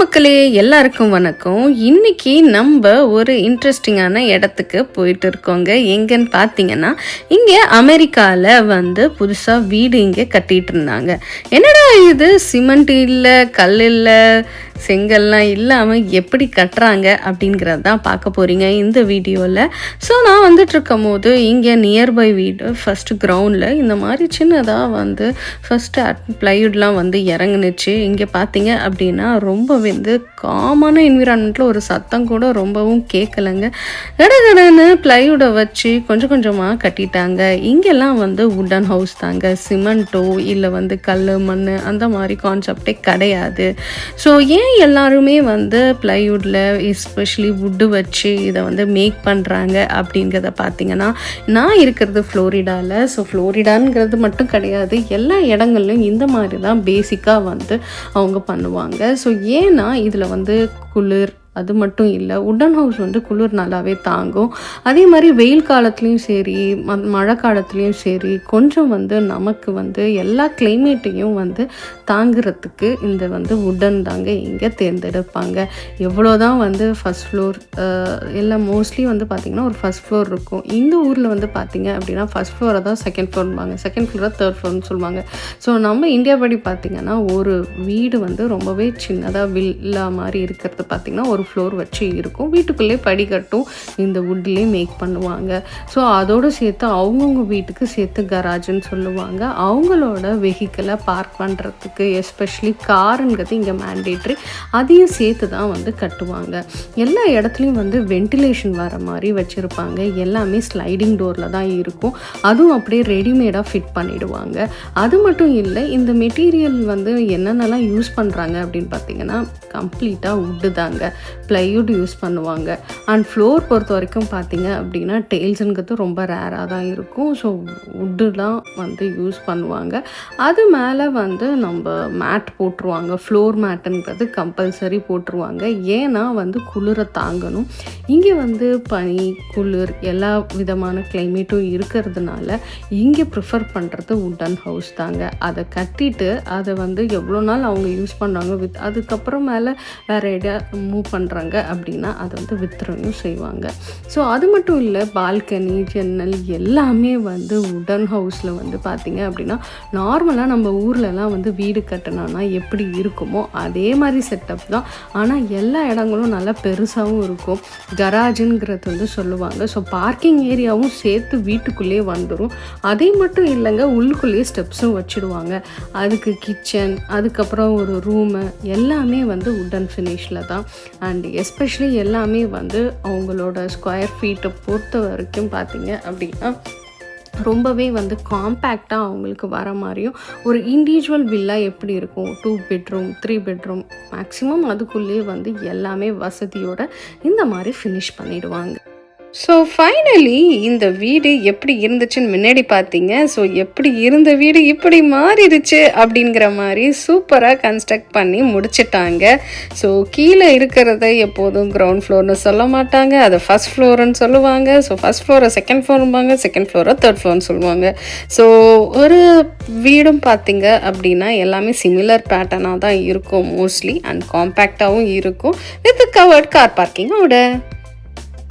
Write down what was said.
மக்களே எல்லாருக்கும் வணக்கம். இன்னைக்கு நம்ம ஒரு இன்ட்ரெஸ்டிங்கான இடத்துக்கு போயிட்டு இருக்கோங்க. எங்கன்னு பார்த்தீங்கன்னா இங்கே அமெரிக்காவில் வந்து புதுசாக வீடு இங்கே கட்டிகிட்டு இருந்தாங்க. என்னடா இது? சிமெண்ட் இல்லை கல் இல்லை செங்கல்லாம் இல்லாமல் எப்படி கட்டுறாங்க அப்படிங்கிறது தான் பார்க்க போகிறீங்க இந்த வீடியோவில் ஸோ நான் வந்துட்டு இருக்கும் போது இங்கே நியர்பை வீடு ஃபஸ்ட்டு கிரவுண்டில் இந்த மாதிரி சின்னதாக வந்து ஃபஸ்ட்டு ப்ளைவுட்லாம் வந்து இறங்குனுச்சு. இங்கே பார்த்தீங்க அப்படின்னா ரொம்ப வந்து காமான என்விரான்மெண்ட்டில் ஒரு சத்தம் கூட ரொம்பவும் கேட்கலைங்க கடகடன்னு ப்ளைவுடை வச்சு கொஞ்சம் கொஞ்சமாக கட்டிட்டாங்க. இங்கெல்லாம் வந்து உட்டன் ஹவுஸ் தாங்க. சிமெண்ட்டோ இல்லை வந்து கல் மண் அந்த மாதிரி கான்செப்டே கிடையாது. ஸோ ஏன் எல்லாருமே வந்து ப்ளைவுட்டில் எஸ்பெஷலி வுட்டு வச்சு இதை வந்து மேக் பண்ணுறாங்க அப்படிங்கிறத பார்த்தீங்கன்னா நான் இருக்கிறது ஃப்ளோரிடாவில் ஸோ ஃப்ளோரிடாங்கிறது மட்டும் கிடையாது. எல்லா இடங்கள்லையும் இந்த மாதிரி தான் பேசிக்காக வந்து அவங்க பண்ணுவாங்க. ஸோ ஏன் நான் இதில் வந்து குளிர் அது மட்டும் இல்லை உட்டன் ஹவுஸ் வந்து குளிர் நல்லாவே தாங்கும். அதே மாதிரி வெயில் காலத்துலேயும் சரி ம- மழை காலத்துலேயும் சரி கொஞ்சம் வந்து நமக்கு வந்து எல்லா கிளைமேட்டையும் வந்து தாங்கிறதுக்கு இந்த வந்து உட்டன் தாங்க இங்கே தேர்ந்தெடுப்பாங்க. எவ்வளோ தான் வந்து ஃபஸ்ட் ஃப்ளோர் எல்லாம் மோஸ்ட்லி வந்து பார்த்திங்கன்னா ஒரு ஃபஸ்ட் ஃப்ளோர் இருக்கும். இந்த ஊரில் வந்து பார்த்திங்க அப்படின்னா ஃபஸ்ட் ஃப்ளோரை தான் செகண்ட் ஃப்ளோர்பாங்க செகண்ட் ஃப்ளோரை தேர்ட் ஃப்ளோர்னு சொல்லுவாங்க. ஸோ நம்ம இந்தியா படி பார்த்திங்கன்னா ஒரு வீடு வந்து ரொம்பவே சின்னதாக வில்லா மாதிரி இருக்கிறது பார்த்திங்கன்னா ஒரு ஃப்ளோர் வச்சு இருக்கும். வீட்டுக்குள்ளே படிக்கட்டும் இந்த வுட்லேயே மேக் பண்ணுவாங்க. ஸோ அதோடு சேர்த்து அவங்கவுங்க வீட்டுக்கு சேர்த்து கராஜுன்னு சொல்லுவாங்க. அவங்களோட வெஹிக்கிளை பார்க் பண்ணுறதுக்கு எஸ்பெஷலி காருங்கிறது இங்கே மேண்டேட்ரி அதையும் சேர்த்து தான் வந்து கட்டுவாங்க. எல்லா இடத்துலையும் வந்து வென்டிலேஷன் வர மாதிரி வச்சுருப்பாங்க. எல்லாமே ஸ்லைடிங் டோரில் தான் இருக்கும். அதுவும் அப்படியே ரெடிமேடாக ஃபிட் பண்ணிவிடுவாங்க அது மட்டும் இல்லை இந்த மெட்டீரியல் வந்து என்னென்னலாம் யூஸ் பண்ணுறாங்க அப்படின்னு பார்த்தீங்கன்னா கம்ப்ளீட்டாக உட்டு தாங்க. ப்ளைவுட் யூஸ் பண்ணுவாங்க. அண்ட் ஃப்ளோர் பொறுத்த வரைக்கும் பார்த்தீங்க அப்படின்னா டெயில்ஸுங்கிறது ரொம்ப ரேராக தான் இருக்கும். ஸோ உட்டுலாம் வந்து யூஸ் பண்ணுவாங்க. அது மேலே வந்து நம்ம மேட் போட்டுருவாங்க. ஃப்ளோர் மேட்டுங்கிறது கம்பல்சரி போட்டுருவாங்க. ஏன்னா வந்து குளிரை தாங்கணும். இங்கே வந்து பனி குளிர் எல்லா விதமான கிளைமேட்டும் இருக்கிறதுனால இங்கே ப்ரிஃபர் பண்ணுறது உட்டன் ஹவுஸ் தாங்க. அதை கட்டிட்டு அதை வந்து எவ்வளோ நாள் அவங்க யூஸ் பண்ணாங்க வித் அதுக்கப்புறம் மேலே வேறு இடம் மூவ் பண்ணுறாங்க அப்படின்னா அதை வந்து வித்துறவும் செய்வாங்க. ஸோ அது மட்டும் இல்லை பால்கனி ஜன்னல் எல்லாமே வந்து உடன் ஹவுஸில் வந்து பார்த்திங்க அப்படின்னா நார்மலாக நம்ம ஊர்லலாம் வந்து வீடு கட்டணும்னா எப்படி இருக்குமோ அதே மாதிரி செட்டப் தான். ஆனால் எல்லா இடங்களும் நல்லா பெருசாகவும் இருக்கும். கராஜுங்கிறது வந்து சொல்லுவாங்க. ஸோ பார்க்கிங் ஏரியாவும் சேர்த்து வீட்டுக்குள்ளேயே வந்துடும் அதே மட்டும் இல்லைங்க உள்ளுக்குள்ளேயே ஸ்டெப்ஸும் வச்சுடுவாங்க. அதுக்கு கிச்சன் அதுக்கப்புறம் ஒரு ரூமு எல்லாமே வந்து உட்டன் ஃபினிஷில் தான். அண்ட் எஸ்பெஷலி எல்லாமே வந்து அவங்களோட ஸ்கொயர் ஃபீட்டை பொறுத்த வரைக்கும் பார்த்தீங்க அப்படின்னா ரொம்பவே வந்து காம்பேக்டாக அவங்களுக்கு வர மாதிரியும் ஒரு இண்டிவிஜுவல் வில்லா எப்படி இருக்கும்? Two bedroom three bedroom maximum அதுக்குள்ளேயே வந்து எல்லாமே வசதியோட இந்த மாதிரி ஃபினிஷ் பண்ணிடுவாங்க. ஸோ ஃபைனலி இந்த வீடு எப்படி இருந்துச்சுன்னு முன்னாடி பார்த்தீங்க. ஸோ எப்படி இருந்த வீடு இப்படி மாறிடுச்சு அப்படிங்கிற மாதிரி சூப்பராக கன்ஸ்ட்ரக்ட் பண்ணி முடிச்சிட்டாங்க. ஸோ கீழே இருக்கிறத எப்போதும் கிரவுண்ட் ஃப்ளோர்னு சொல்ல மாட்டாங்க. அதை ஃபஸ்ட் ஃப்ளோர்னு சொல்லுவாங்க. ஸோ ஃபஸ்ட் ஃப்ளோரை செகண்ட் ஃப்ளோரும்பாங்க செகண்ட் ஃப்ளோரை தேர்ட் ஃப்ளோர்னு சொல்லுவாங்க. ஸோ ஒரு வீடும் பார்த்தீங்க அப்படின்னா எல்லாமே சிமிலர் பேட்டர்னாக தான் இருக்கும். மோஸ்ட்லி அண்ட் காம்பேக்டாகவும் இருக்கும். With covert car பார்க்கிங்கோட